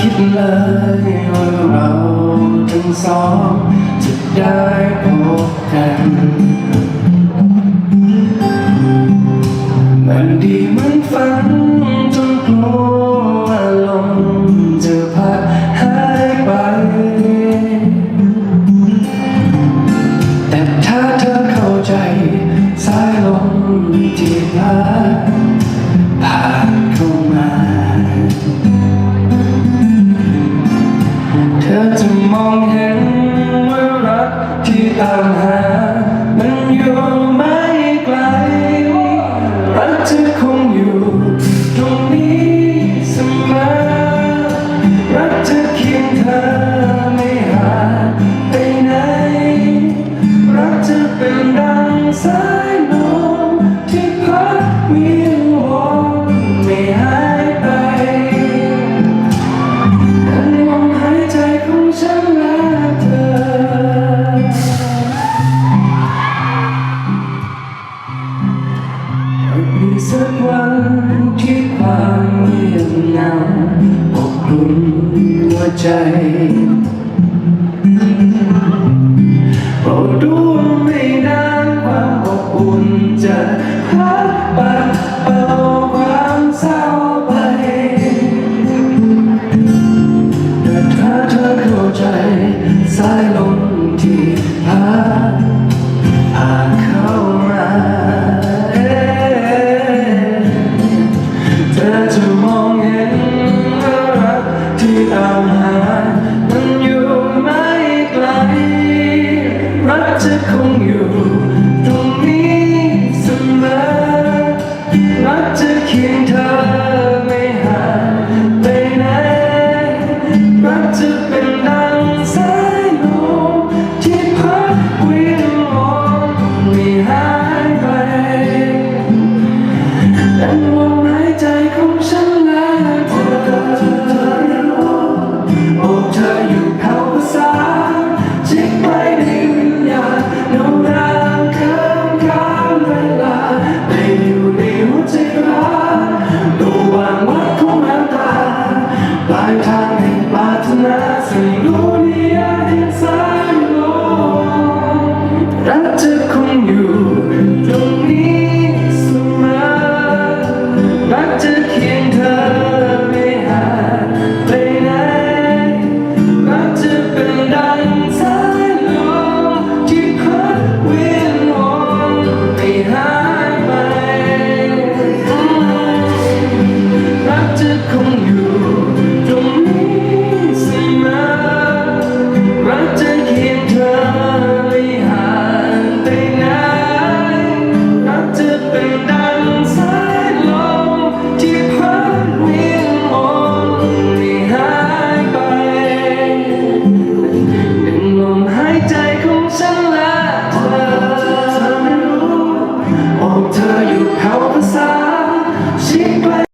คิดเลยว่าเราทั้งสองจะได้พบกัน Amén. ใจเราดูไม่นานความอบอุ่นจะพัดปัดเป่าความเศร้าไปแต่ถ้าเธอเข้าใจ สายลมที่พัดผ่านเข้ามาเธอจะ จะคงอยู่